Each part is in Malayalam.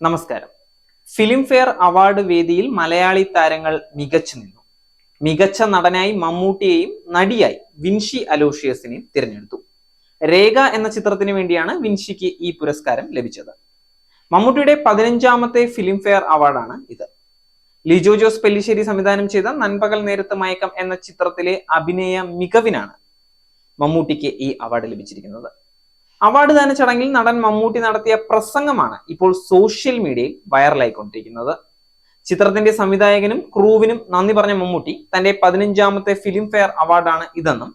നമസ്കാരം. ഫിലിം ഫെയർ അവാർഡ് വേദിയിൽ മലയാളി താരങ്ങൾ മികച്ചു നിന്നു. മികച്ച നടനായി മമ്മൂട്ടിയെയും നടിയായി വിൻഷി അലോഷ്യസിനെയും തിരഞ്ഞെടുത്തു. രേഖ എന്ന ചിത്രത്തിന് വേണ്ടിയാണ് വിൻഷിക്ക് ഈ പുരസ്കാരം ലഭിച്ചത്. മമ്മൂട്ടിയുടെ പതിനഞ്ചാമത്തെ ഫിലിം ഫെയർ അവാർഡാണ് ഇത്. ലിജോ ജോസ് പെല്ലിശ്ശേരി സംവിധാനം ചെയ്ത നൻപകൽ നേരത്ത് മയക്കം എന്ന ചിത്രത്തിലെ അഭിനയ മികവിനാണ് മമ്മൂട്ടിക്ക് ഈ അവാർഡ് ലഭിച്ചിരിക്കുന്നത്. അവാർഡ് ദാന ചടങ്ങിൽ നടൻ മമ്മൂട്ടി നടത്തിയ പ്രസംഗമാണ് ഇപ്പോൾ സോഷ്യൽ മീഡിയയിൽ വൈറലായിക്കൊണ്ടിരിക്കുന്നത്. ചിത്രത്തിന്റെ സംവിധായകനും ക്രൂവിനും നന്ദി പറഞ്ഞ മമ്മൂട്ടി തന്റെ പതിനഞ്ചാമത്തെ ഫിലിം ഫെയർ അവാർഡാണ് ഇതെന്നും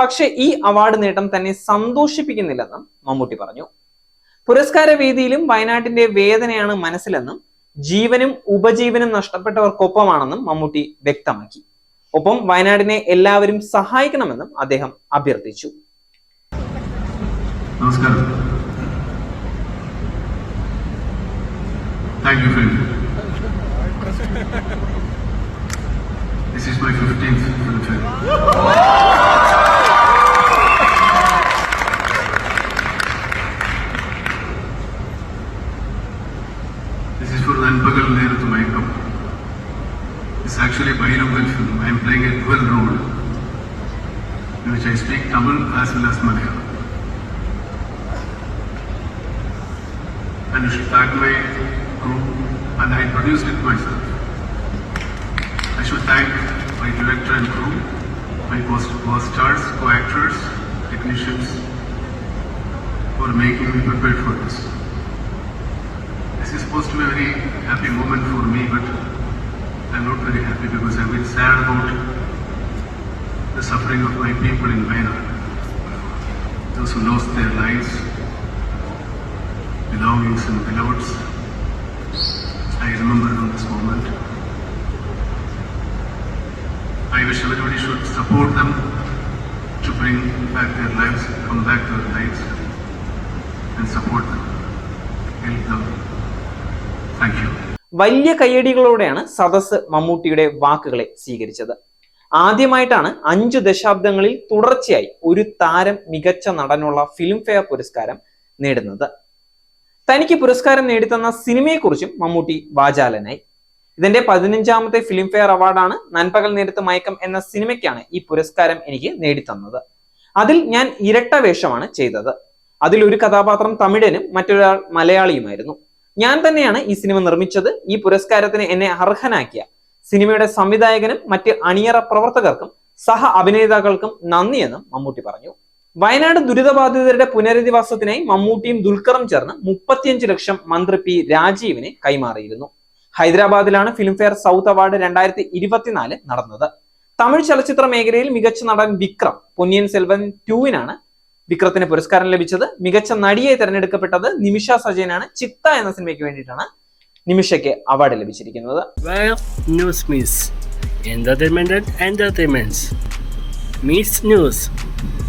പക്ഷെ ഈ അവാർഡ് നേട്ടം തന്നെ സന്തോഷിപ്പിക്കുന്നില്ലെന്നും മമ്മൂട്ടി പറഞ്ഞു. പുരസ്കാര വേദിയിലും വയനാട്ടിന്റെ വേദനയാണ് മനസ്സിലെന്നും ജീവനും ഉപജീവനും നഷ്ടപ്പെട്ടവർക്കൊപ്പമാണെന്നും മമ്മൂട്ടി വ്യക്തമാക്കി. ഒപ്പം വയനാടിനെ എല്ലാവരും സഹായിക്കണമെന്നും അദ്ദേഹം അഭ്യർത്ഥിച്ചു. നമസ്കാരം thank you friend this is my fifteenth film fare This is for Nanpagal Neru to Maikam. It's actually a bilingual film. I am playing a dual role in which I speak Tamil as well as Malayalam. And you should thank my crew and I produced it myself. I should thank my director and crew, my co-stars, co-actors, technicians for making me prepared for this. This is supposed to be a very happy moment for me, but I'm not very happy because I've been sad about the suffering of my people in Wayanad. Those who lost their lives, belongings and beloveds. I remember on this moment. I wish everybody should support them to bring back their lives, come back to their lives, and support them. Help them. Thank you. വലിയ കയ്യടികളോടെയാണ് സദസ് മമ്മൂട്ടിയുടെ വാക്കുകളെ സ്വീകരിച്ചത് ആദ്യമായിട്ടാണ് അഞ്ചു ദശാബ്ദങ്ങളിൽ തുടർച്ചയായി ഒരു താരം മികച്ച നടനുള്ള ഫിലിംഫെയർ പുരസ്കാരം നേടുന്നത് തനിക്ക് പുരസ്കാരം നേടിത്തന്ന സിനിമയെക്കുറിച്ചും മമ്മൂട്ടി വാചാലനായി. ഇതിന്റെ പതിനഞ്ചാമത്തെ ഫിലിംഫെയർ അവാർഡാണ് നൻപകൽ നേരത്ത് മയക്കം എന്ന സിനിമയ്ക്കാണ് ഈ പുരസ്കാരം എനിക്ക് നേടിത്തന്നത്. അതിൽ ഞാൻ ഇരട്ട വേഷമാണ് ചെയ്തത്. അതിൽ ഒരു കഥാപാത്രം തമിഴനും മറ്റൊരാൾ മലയാളിയുമായിരുന്നു. ഞാൻ തന്നെയാണ് ഈ സിനിമ നിർമ്മിച്ചത്. ഈ പുരസ്കാരത്തിന് എന്നെ അർഹനാക്കിയ സിനിമയുടെ സംവിധായകനും മറ്റ് അണിയറ പ്രവർത്തകർക്കും സഹ അഭിനേതാക്കൾക്കും നന്ദിയെന്നും മമ്മൂട്ടി പറഞ്ഞു. വയനാട് ദുരിതബാധിതരുടെ പുനരധിവാസത്തിനായി മമ്മൂട്ടിയും ദുൽഖറും ചേർന്ന് മുപ്പത്തിയഞ്ച് ലക്ഷം മന്ത്രി പി രാജീവിന് കൈമാറിയിരുന്നു. ഹൈദരാബാദിലാണ് ഫിലിംഫെയർ സൗത്ത് അവാർഡ് രണ്ടായിരത്തി ഇരുപത്തിനാല് നടന്നത്. തമിഴ് ചലച്ചിത്ര മേഖലയിൽ മികച്ച നടൻ വിക്രം പൊന്നിയൻ സെൽവൻ ടൂവിനാണ് വിക്രത്തിന് പുരസ്കാരം ലഭിച്ചത്. മികച്ച നടിയെ തിരഞ്ഞെടുക്കപ്പെട്ടത് നിമിഷ സജയനാണ്. ചിത്ത എന്ന സിനിമയ്ക്ക് വേണ്ടിയിട്ടാണ് നിമിഷയ്ക്ക് അവാർഡ് ലഭിച്ചിരിക്കുന്നത്. News and entertainments.